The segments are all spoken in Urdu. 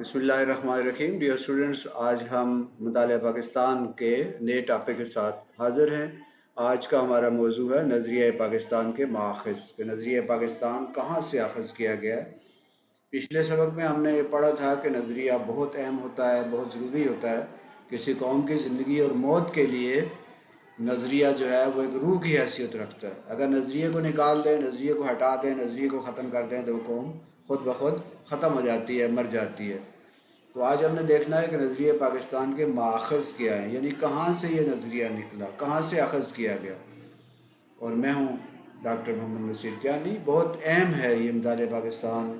بسم اللہ الرحمن الرحیم۔ ڈیئر اسٹوڈنٹس آج ہم مطالعہ پاکستان کے نئے ٹاپک کے ساتھ حاضر ہیں۔ آج کا ہمارا موضوع ہے نظریہ پاکستان کے ماخذ کہ نظریہ پاکستان کہاں سے اخذ کیا گیا؟ ہے پچھلے سبق میں ہم نے یہ پڑھا تھا کہ نظریہ بہت اہم ہوتا ہے، بہت ضروری ہوتا ہے۔ کسی قوم کی زندگی اور موت کے لیے نظریہ جو ہے وہ ایک روح کی حیثیت رکھتا ہے۔ اگر نظریے کو نکال دیں، نظریے کو ہٹا دیں، نظریے کو ختم کر دیں تو وہ قوم خود بخود ختم ہو جاتی ہے، مر جاتی ہے۔ تو آج ہم نے دیکھنا ہے کہ نظریہ پاکستان کے ماخذ کیا ہے یعنی کہاں سے یہ نظریہ نکلا، کہاں سے اخذ کیا گیا۔ اور میں ہوں ڈاکٹر محمد نصیر کیانی۔ بہت اہم ہے یہ مطالعہ پاکستان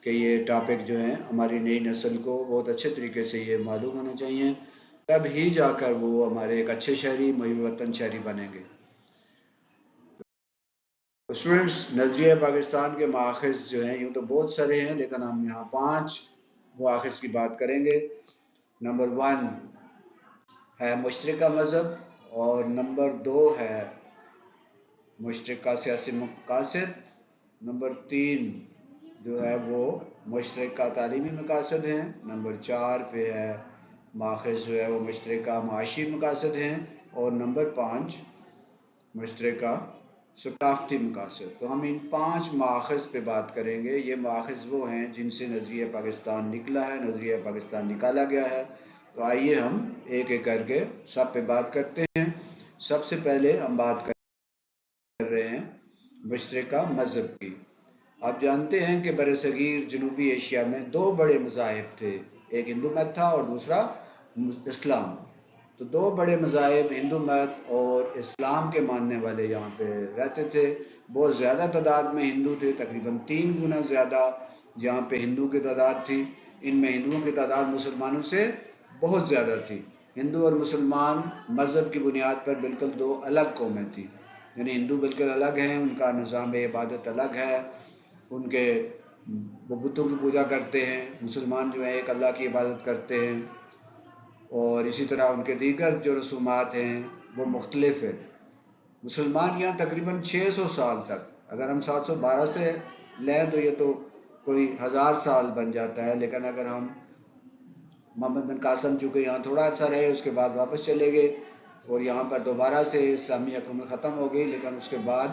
کہ یہ ٹاپک جو ہیں، ہماری نئی نسل کو بہت اچھے طریقے سے یہ معلوم ہونے چاہیے۔ تب ہی جا کر وہ ہمارے ایک اچھے شہری محب وطن شہری بنیں گے۔ اسٹوڈنٹس نظریہ پاکستان کے ماخذ جو ہیں، یوں تو بہت سارے ہیں، لیکن ہم یہاں پانچ مواخذ کی بات کریں گے۔ نمبر ون ہے مشترکہ مذہب اور نمبر دو ہے مشترکہ سیاسی مقاصد۔ نمبر تین جو ہے وہ مشترکہ تعلیمی مقاصد ہیں۔ نمبر چار پہ ہے ماخذ جو ہے وہ مشترکہ معاشی مقاصد ہیں۔ اور نمبر پانچ مشترکہ ثقافتی مقاصد۔ تو ہم ان پانچ ماخذ پہ بات کریں گے۔ یہ ماخذ وہ ہیں جن سے نظریہ پاکستان نکلا ہے، نظریہ پاکستان نکالا گیا ہے۔ تو آئیے ہم ایک ایک کر کے سب پہ بات کرتے ہیں۔ سب سے پہلے ہم بات کر رہے ہیں مشترکہ مذہب کی۔ آپ جانتے ہیں کہ بر صغیر جنوبی ایشیا میں دو بڑے مذاہب تھے، ایک ہندو مت تھا اور دوسرا اسلام۔ تو دو بڑے مذاہب، ہندو مت اور اسلام کے ماننے والے یہاں پہ رہتے تھے۔ بہت زیادہ تعداد میں ہندو تھے، تقریباً تین گنا زیادہ یہاں پہ ہندو کی تعداد تھی۔ ان میں ہندوؤں کی تعداد مسلمانوں سے بہت زیادہ تھی۔ ہندو اور مسلمان مذہب کی بنیاد پر بالکل دو الگ قومیں تھیں۔ یعنی ہندو بالکل الگ ہیں، ان کا نظام عبادت الگ ہے۔ ان کے وہ بتوں کی پوجا کرتے ہیں، مسلمان جو ہیں ایک اللہ کی عبادت کرتے ہیں۔ اور اسی طرح ان کے دیگر جو رسومات ہیں، وہ مختلف ہیں۔ مسلمان یہاں تقریباً چھ سو سال تک، اگر ہم سات سو بارہ سے لیں تو یہ تو کوئی ہزار سال بن جاتا ہے، لیکن اگر ہم محمد بن قاسم چونکہ یہاں تھوڑا عرصہ رہے، اس کے بعد واپس چلے گئے اور یہاں پر دوبارہ سے اسلامی حکومت ختم ہو گئی، لیکن اس کے بعد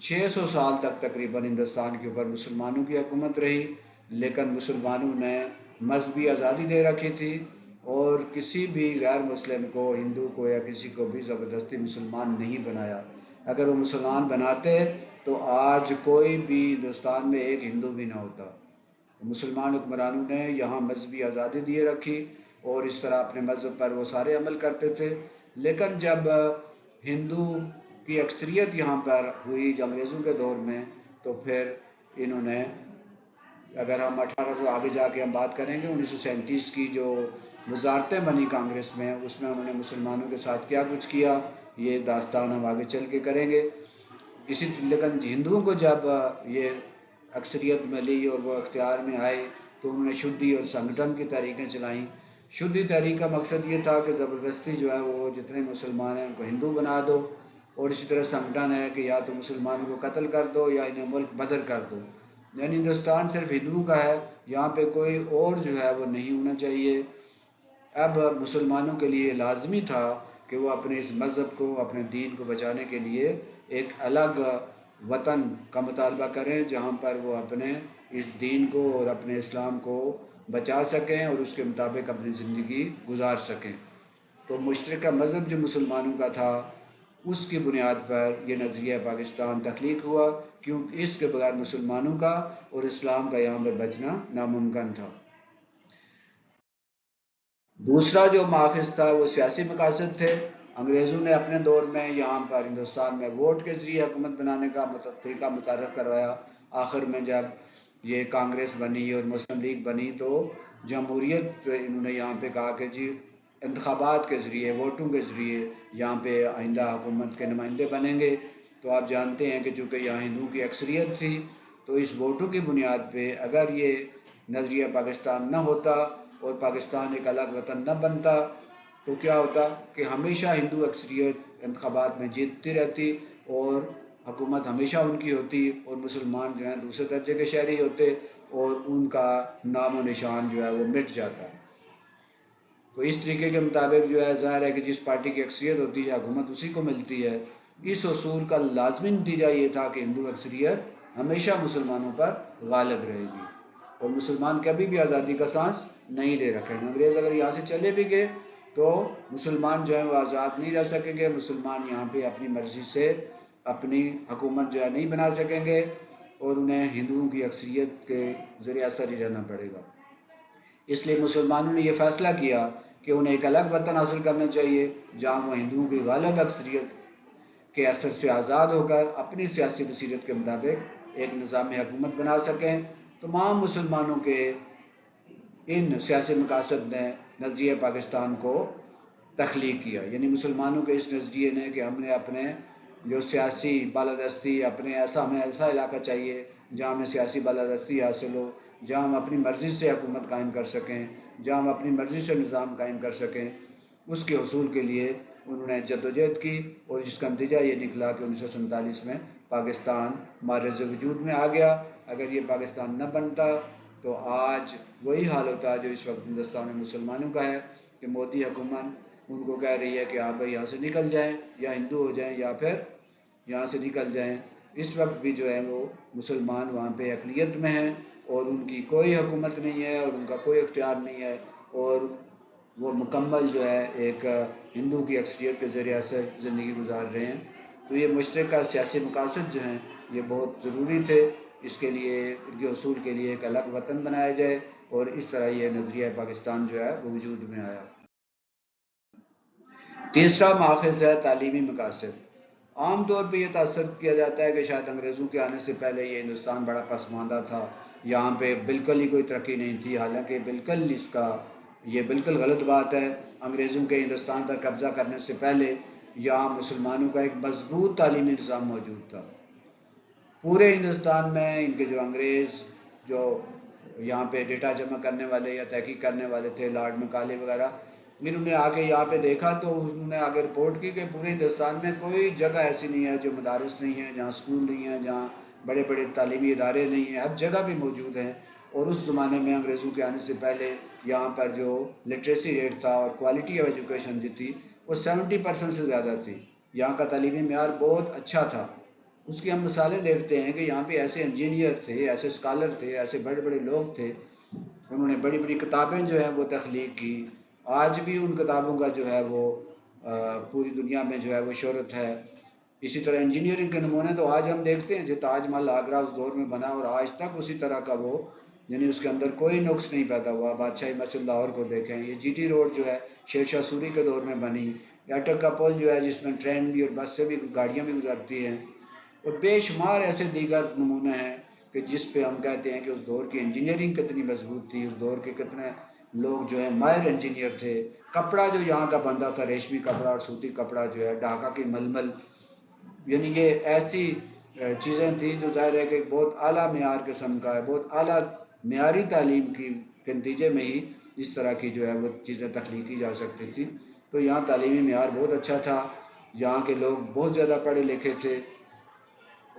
چھ سو سال تک تقریباً ہندوستان کے اوپر مسلمانوں کی حکومت رہی، لیکن مسلمانوں نے مذہبی آزادی دے رکھی تھی۔ اور کسی بھی غیر مسلم کو، ہندو کو یا کسی کو بھی زبردستی مسلمان نہیں بنایا۔ اگر وہ مسلمان بناتے تو آج کوئی بھی ہندوستان میں ایک ہندو بھی نہ ہوتا۔ مسلمان حکمرانوں نے یہاں مذہبی آزادی دیے رکھی اور اس طرح اپنے مذہب پر وہ سارے عمل کرتے تھے۔ لیکن جب ہندو کی اکثریت یہاں پر ہوئی انگریزوں کے دور میں، تو پھر انہوں نے اگر ہم اٹھارہ سو آگے جا کے ہم بات کریں گے، انیس سو سینتیس کی جو وزارتیں بنی کانگریس میں، اس میں انہوں نے مسلمانوں کے ساتھ کیا کچھ کیا؟ یہ داستان ہم آگے چل کے کریں گے۔ اسی لیکن ہندوؤں کو جب یہ اکثریت ملی اور وہ اختیار میں آئے، تو انہوں نے شدھی اور سنگٹن کی تحریکیں چلائیں۔ شدھی تحریک کا مقصد یہ تھا کہ زبردستی جو ہے، وہ جتنے مسلمان ہیں، ان کو ہندو بنا دو۔ اور اسی طرح سنگٹن ہے کہ یا تو مسلمانوں کو قتل کر دو یا انہیں ملک بدر کر دو۔ یعنی ہندوستان صرف ہندوؤں کا ہے، یہاں پہ کوئی اور جو ہے وہ نہیں ہونا چاہیے۔ اب مسلمانوں کے لیے لازمی تھا کہ وہ اپنے اس مذہب کو، اپنے دین کو بچانے کے لیے ایک الگ وطن کا مطالبہ کریں، جہاں پر وہ اپنے اس دین کو اور اپنے اسلام کو بچا سکیں اور اس کے مطابق اپنی زندگی گزار سکیں۔ تو مشترکہ مذہب جو مسلمانوں کا تھا اس کی بنیاد پر یہ نظریہ پاکستان تخلیق ہوا کیونکہ اس کے بغیر مسلمانوں کا اور اسلام کا یہاں پہ بچنا ناممکن تھا۔ دوسرا جو ماخذ تھا وہ سیاسی مقاصد تھے۔ انگریزوں نے اپنے دور میں یہاں پر ہندوستان میں ووٹ کے ذریعے حکومت بنانے کا طریقہ متعارف کروایا۔ آخر میں جب یہ کانگریس بنی اور مسلم لیگ بنی تو جمہوریت انہوں نے یہاں پہ کہا کہ جی انتخابات کے ذریعے، ووٹوں کے ذریعے یہاں پہ آئندہ حکومت کے نمائندے بنیں گے۔ تو آپ جانتے ہیں کہ چونکہ یہاں ہندوؤں کی اکثریت تھی، تو اس ووٹوں کی بنیاد پہ اگر یہ نظریہ پاکستان نہ ہوتا اور پاکستان ایک الگ وطن نہ بنتا، تو کیا ہوتا کہ ہمیشہ ہندو اکثریت انتخابات میں جیتتی رہتی اور حکومت ہمیشہ ان کی ہوتی اور مسلمان جو ہیں دوسرے درجے کے شہری ہوتے اور ان کا نام و نشان جو ہے وہ مٹ جاتا۔ ہے تو اس طریقے کے مطابق جو ہے ظاہر ہے کہ جس پارٹی کی اکثریت ہوتی ہے حکومت اسی کو ملتی ہے۔ اس اصول کا لازمی نتیجہ یہ تھا کہ ہندو اکثریت ہمیشہ مسلمانوں پر غالب رہے گی اور مسلمان کبھی بھی آزادی کا سانس نہیں لے رکھے انگریز اگر یہاں سے چلے بھی گئے تو مسلمان جو ہے وہ آزاد نہیں رہ سکیں گے، مسلمان یہاں پہ اپنی مرضی سے اپنی حکومت جو ہے نہیں بنا سکیں گے اور انہیں ہندوؤں کی اکثریت کے ذریعہ اثر ہی رہنا پڑے گا۔ اس لیے مسلمانوں نے یہ فیصلہ کیا کہ انہیں ایک الگ وطن حاصل کرنا چاہیے، جہاں وہ ہندوؤں کی غالب اکثریت کے اثر سے آزاد ہو کر اپنی سیاسی بصیرت کے مطابق ایک نظام حکومت بنا سکیں۔ تمام مسلمانوں کے ان سیاسی مقاصد نے نظریہ پاکستان کو تخلیق کیا۔ یعنی مسلمانوں کے اس نظریے نے کہ ہم نے اپنے جو سیاسی بالادستی، اپنے ایسا ہمیں ایسا علاقہ چاہیے جہاں ہمیں سیاسی بالادستی حاصل ہو۔ جہاں ہم اپنی مرضی سے حکومت قائم کر سکیں، جہاں ہم اپنی مرضی سے نظام قائم کر سکیں، اس کے حصول کے لیے انہوں نے جد و جہد کی اور جس کا نتیجہ یہ نکلا کہ انیس سو سینتالیس میں پاکستان مارز وجود میں آ گیا۔ اگر یہ پاکستان نہ بنتا تو آج وہی حال ہوتا جو اس وقت ہندوستان میں مسلمانوں کا ہے کہ مودی حکومت ان کو کہہ رہی ہے کہ آپ یہاں سے نکل جائیں، یا ہندو ہو جائیں یا پھر یہاں سے نکل جائیں۔ اس وقت بھی جو ہے وہ مسلمان وہاں پہ اقلیت میں ہیں۔ اور ان کی کوئی حکومت نہیں ہے اور ان کا کوئی اختیار نہیں ہے اور وہ مکمل جو ہے ایک ہندو کی اکثریت کے ذریعہ سے زندگی گزار رہے ہیں۔ تو یہ مشترکہ سیاسی مقاصد جو ہیں یہ بہت ضروری تھے۔ اس کے لیے، ان کے حصول کے لیے ایک الگ وطن بنایا جائے اور اس طرح یہ نظریہ پاکستان جو ہے وہ وجود میں آیا۔ تیسرا ماخذ ہے تعلیمی مقاصد۔ عام طور پہ یہ تاثر کیا جاتا ہے کہ شاید انگریزوں کے آنے سے پہلے یہ ہندوستان بڑا پسماندہ تھا۔ یہاں پہ بالکل ہی کوئی ترقی نہیں تھی، حالانکہ بالکل اس کا یہ بالکل غلط بات ہے۔ انگریزوں کے ہندوستان پر قبضہ کرنے سے پہلے یہاں مسلمانوں کا ایک مضبوط تعلیمی نظام موجود تھا۔ پورے ہندوستان میں ان کے جو انگریز جو یہاں پہ ڈیٹا جمع کرنے والے یا تحقیق کرنے والے تھے لارڈ مکالے وغیرہ، انہوں نے آگے یہاں پہ دیکھا تو انہوں نے آگے رپورٹ کی کہ پورے ہندوستان میں کوئی جگہ ایسی نہیں ہے جو مدارس نہیں ہے، جہاں اسکول نہیں ہے، جہاں بڑے بڑے تعلیمی ادارے نہیں ہیں، ہر جگہ بھی موجود ہیں۔ اور اس زمانے میں انگریزوں کے آنے سے پہلے یہاں پر جو لٹریسی ریٹ تھا اور کوالٹی آف ایجوکیشن جو تھی، وہ سیونٹی پرسنٹ سے زیادہ تھی۔ یہاں کا تعلیمی معیار بہت اچھا تھا۔ اس کی ہم مثالیں دیکھتے ہیں کہ یہاں پہ ایسے انجینئر تھے، ایسے اسکالر تھے، ایسے بڑے بڑے لوگ تھے۔ انہوں نے بڑی بڑی کتابیں جو ہیں وہ تخلیق کی۔ آج بھی ان کتابوں کا جو ہے وہ پوری دنیا میں جو ہے وہ شہرت ہے۔ اسی طرح انجینئرنگ کے نمونے تو آج ہم دیکھتے ہیں، جو تاج محل آگرہ اس دور میں بنا اور آج تک اسی طرح کا وہ یعنی اس کے اندر کوئی نقص نہیں پیدا ہوا۔ بادشاہی مسجد لاہور کو دیکھیں، یہ جی ٹی روڈ جو ہے شیر شاہ سوری کے دور میں بنی۔ اٹک کا پل جو ہے، جس میں ٹرین بھی اور بس سے بھی گاڑیاں بھی گزرتی ہیں۔ اور بے شمار ایسے دیگر نمونے ہیں کہ جس پہ ہم کہتے ہیں کہ اس دور کی انجینئرنگ کتنی مضبوط تھی، اس دور کے کتنے لوگ جو ہے ماہر انجینئر تھے۔ کپڑا جو یہاں کا بندہ تھا، ریشمی کپڑا اور سوتی کپڑا جو ہے، ڈھاکہ کی ململ یعنی یہ ایسی چیزیں تھیں جو ظاہر ہے کہ بہت اعلیٰ معیار قسم کا ہے، بہت اعلیٰ معیاری تعلیم کی کے نتیجے میں ہی اس طرح کی جو ہے وہ چیزیں تخلیق کی جا سکتی تھی تو یہاں تعلیمی معیار بہت اچھا تھا، یہاں کے لوگ بہت زیادہ پڑھے لکھے تھے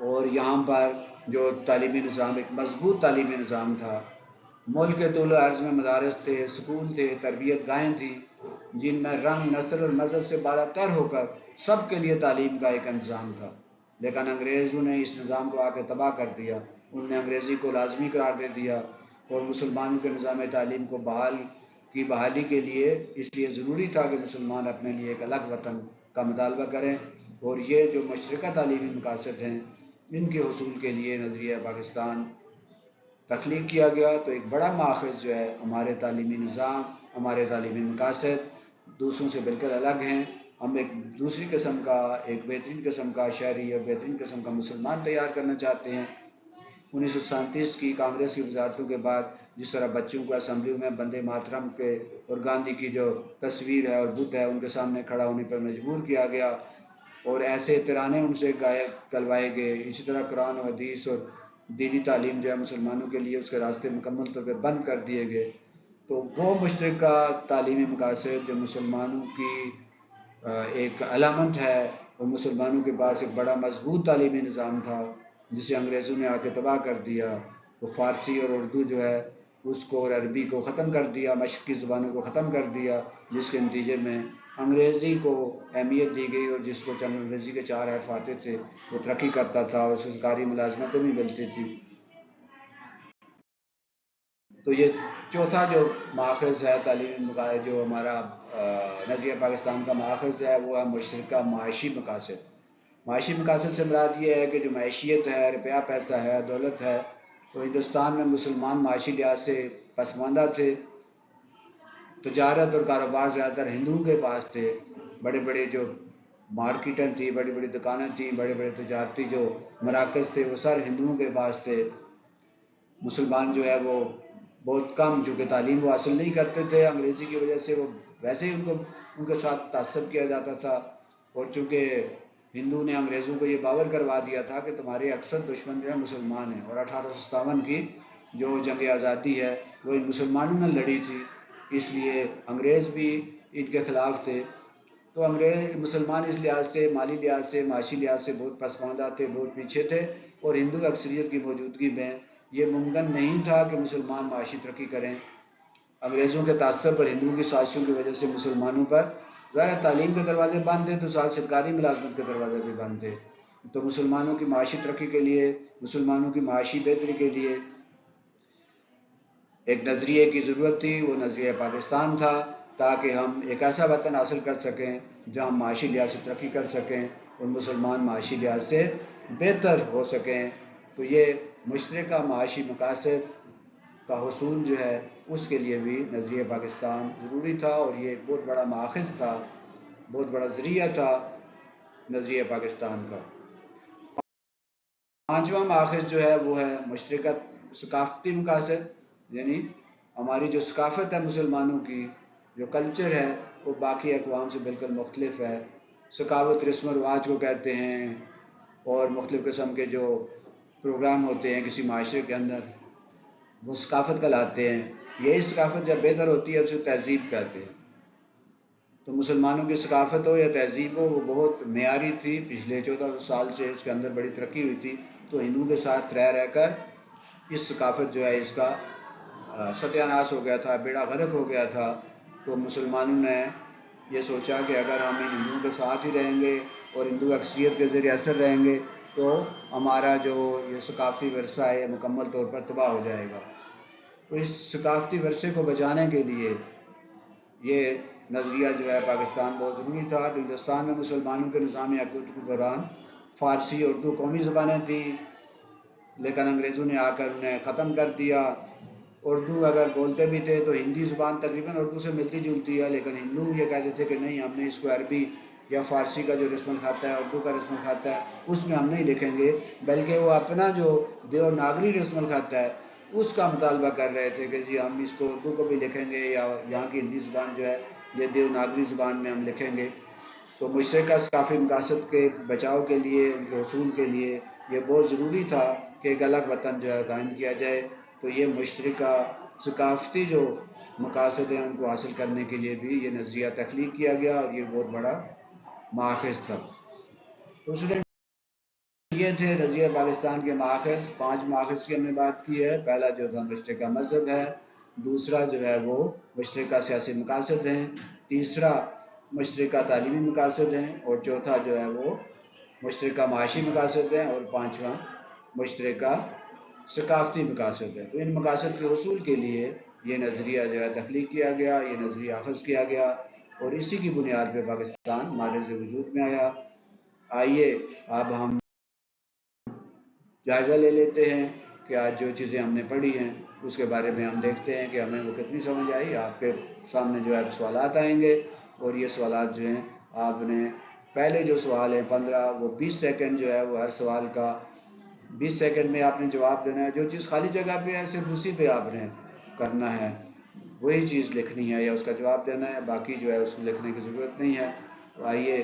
اور یہاں پر جو تعلیمی نظام، ایک مضبوط تعلیمی نظام تھا۔ ملک کے طول و عرض میں مدارس تھے، سکول تھے، تربیت گاہیں تھیں، جن میں رنگ، نسل اور مذہب سے بالا تر ہو کر سب کے لیے تعلیم کا ایک انتظام تھا۔ لیکن انگریزوں نے اس نظام کو آ کے تباہ کر دیا، انہوں نے انگریزی کو لازمی قرار دے دیا اور مسلمانوں کے نظام تعلیم کو بحال کی بحالی کے لیے اس لیے ضروری تھا کہ مسلمان اپنے لیے ایک الگ وطن کا مطالبہ کریں۔ اور یہ جو مشرقہ تعلیمی مقاصد ہیں، ان کے حصول کے لیے نظریہ پاکستان تخلیق کیا گیا۔ تو ایک بڑا ماخذ جو ہے، ہمارے تعلیمی نظام، ہمارے تعلیمی مقاصد دوسروں سے بالکل الگ ہیں۔ ہم ایک دوسری قسم کا، ایک بہترین قسم کا شہری اور بہترین قسم کا مسلمان تیار کرنا چاہتے ہیں۔ انیس سو سینتیس کی کانگریس کی وزارتوں کے بعد جس طرح بچوں کو اسمبلیوں میں بندے ماترم کے اور گاندھی کی جو تصویر ہے اور بدھ ہے، ان کے سامنے کھڑا ہونے پر مجبور کیا گیا۔ اور ایسے ترانے ان سے گائے کلوائے گئے۔ اسی طرح قرآن و حدیث اور دینی تعلیم جو ہے مسلمانوں کے لیے اس کے راستے مکمل طور پہ بند کر دیے گئے۔ تو وہ مشترکہ تعلیمی مقاصد جو مسلمانوں کی ایک علامت ہے اور مسلمانوں کے پاس ایک بڑا مضبوط تعلیمی نظام تھا، جسے انگریزوں نے آ کے تباہ کر دیا۔ وہ فارسی اور اردو جو ہے، اس کو اور عربی کو ختم کر دیا، مشرقی زبانوں کو ختم کر دیا، جس کے نتیجے میں انگریزی کو اہمیت دی گئی اور جس کو چند انگریزی کے چار حرف آتے تھے، وہ ترقی کرتا تھا اور سرکاری ملازمتیں بھی ملتی تھی تو یہ چوتھا جو ماخذ ہے تعلیمی جو ہمارا نظریہ پاکستان کا ماخذ ہے، وہ ہے مشرقہ معاشی مقاصد۔ معاشی مقاصد سے مراد یہ ہے کہ جو معیشیت ہے، روپیہ پیسہ ہے، دولت ہے، تو ہندوستان میں مسلمان معاشی لحاظ سے پسماندہ تھے۔ تجارت اور کاروبار زیادہ تر ہندوؤں کے پاس تھے۔ بڑے بڑے جو مارکیٹیں تھیں، بڑی بڑی دکانیں تھیں، بڑے بڑے تجارتی جو مراکز تھے، وہ سر ہندوؤں کے پاس تھے۔ مسلمان جو ہے وہ بہت کم چونکہ تعلیم وہ حاصل نہیں کرتے تھے، انگریزی کی وجہ سے وہ ویسے ہی ان کو، ان کے ساتھ تعصب کیا جاتا تھا۔ اور چونکہ ہندو نے انگریزوں کو یہ باور کروا دیا تھا کہ تمہارے اکثر دشمن جو ہے مسلمان ہیں، اور اٹھارہ سو ستاون کی جو جنگ آزادی ہے، وہ ان مسلمانوں نے لڑی تھی۔ اس لیے انگریز بھی ان کے خلاف تھے۔ تو انگریز، مسلمان اس لحاظ سے، مالی لحاظ سے، معاشی لحاظ سے بہت پسماندہ تھے، بہت پیچھے تھے۔ اور ہندو اکثریت کی موجودگی میں یہ ممکن نہیں تھا کہ مسلمان معاشی ترقی کریں۔ انگریزوں کے تعصب پر، ہندوؤں کی سازشوں کی وجہ سے مسلمانوں پر۔ ظاہر تعلیم کے دروازے بند تھے تو ساتھ سرکاری ملازمت کے دروازے بھی بند تھے تو مسلمانوں کی معاشی ترقی کے لیے، مسلمانوں کی معاشی بہتری کے لیے ایک نظریے کی ضرورت تھی۔ وہ نظریہ پاکستان تھا تاکہ ہم ایک ایسا وطن حاصل کر سکیں جہاں ہم معاشی لحاظ سے ترقی کر سکیں اور مسلمان معاشی لحاظ سے بہتر ہو سکیں۔ تو یہ مشترکہ معاشی مقاصد کا حصول جو ہے، اس کے لیے بھی نظریہ پاکستان ضروری تھا اور یہ ایک بہت بڑا ماخذ تھا، بہت بڑا ذریعہ تھا نظریہ پاکستان کا۔ پانچواں ماخذ جو ہے، وہ ہے مشترکہ ثقافتی مقاصد یعنی ہماری جو ثقافت ہے مسلمانوں کی، جو کلچر ہے، وہ باقی اقوام سے بالکل مختلف ہے۔ ثقافت رسم و رواج کو کہتے ہیں اور مختلف قسم کے جو پروگرام ہوتے ہیں کسی معاشرے کے اندر، وہ ثقافت کہلاتے ہیں۔ یہی ثقافت جب بہتر ہوتی ہے، اسے تہذیب کہتے ہیں۔ تو مسلمانوں کی ثقافت ہو یا تہذیب ہو، وہ بہت معیاری تھی۔ پچھلے چودہ سال سے اس کے اندر بڑی ترقی ہوئی تھی۔ تو ہندوؤں کے ساتھ رہ رہ کر اس ثقافت جو ہے، اس کا ستیہ ناش ہو گیا تھا، بیڑا غرق ہو گیا تھا۔ تو مسلمانوں نے یہ سوچا کہ اگر ہم ہندوؤں کے ساتھ ہی رہیں گے اور ہندو اکثریت کے ذریعے اثر رہیں گے تو ہمارا جو یہ ثقافتی ورثہ ہے مکمل طور پر تباہ ہو جائے گا۔ تو اس ثقافتی ورثے کو بچانے کے لیے یہ نظریہ جو ہے پاکستان بہت ضروری تھا۔ تو ہندوستان میں مسلمانوں کے نظام حکومت کے دوران فارسی اردو قومی زبانیں تھیں، لیکن انگریزوں نے آ کر انہیں ختم کر دیا۔ اردو اگر بولتے بھی تھے تو ہندی زبان تقریباً اردو سے ملتی جلتی ہے، لیکن ہندو یہ کہتے تھے کہ نہیں، ہم نے اس کو عربی یا فارسی کا جو رسم الخط ہے، اردو کا رسم الخط ہے، اس میں ہم نہیں لکھیں گے، بلکہ وہ اپنا جو دیو ناگری رسم الخط ہے، اس کا مطالبہ کر رہے تھے کہ جی ہم اس کو اردو کو بھی لکھیں گے یا یہاں کی ہندی زبان جو ہے، یہ دیو ناگری زبان میں ہم لکھیں گے۔ تو مشترکہ ثقافی مقاصد کے بچاؤ کے لیے، ان کے حصول کے لیے یہ بہت ضروری تھا کہ ایک الگ وطن جو ہے قائم کیا جائے۔ تو یہ مشترکہ ثقافتی جو مقاصد ہیں، ان کو حاصل کرنے کے لیے بھی یہ نظریہ تخلیق کیا گیا اور یہ بہت بڑا ماخذ تھا دوسرے یہ تھے نظریہ پاکستان کے ماخذ۔ پانچ ماخذ کی ہم نے بات کی ہے۔ پہلا جو تھا مشترکہ مذہب ہے، دوسرا جو ہے وہ مشترکہ سیاسی مقاصد ہیں۔ تیسرا مشترکہ تعلیمی مقاصد ہیں۔ اور چوتھا جو ہے وہ مشترکہ معاشی مقاصد ہیں۔ اور پانچواں مشترکہ ثقافتی مقاصد ہیں۔ تو ان مقاصد کے حصول کے لیے یہ نظریہ جو ہے تخلیق کیا گیا، یہ نظریہ اخذ کیا گیا۔ اور اسی کی بنیاد پہ پاکستان مارز وجود میں آیا۔ آئیے، اب ہم جائزہ لے لیتے ہیں کہ آج جو چیزیں ہم نے پڑھی ہیں، اس کے بارے میں ہم دیکھتے ہیں کہ ہمیں وہ کتنی سمجھ آئی۔ آپ کے سامنے جو ہے سوالات آئیں گے۔ اور یہ سوالات جو ہیں، آپ نے پہلے جو سوال ہیں، پندرہ، وہ بیس سیکنڈ جو ہے، وہ ہر سوال کا بیس سیکنڈ میں آپ نے جواب دینا ہے۔ جو چیز خالی جگہ پہ ہے، صرف اسی پہ آپ نے کرنا ہے۔ وہی چیز لکھنی ہے یا اس کا جواب دینا ہے، باقی جو ہے اس کو لکھنے کی ضرورت نہیں ہے۔ تو آئیے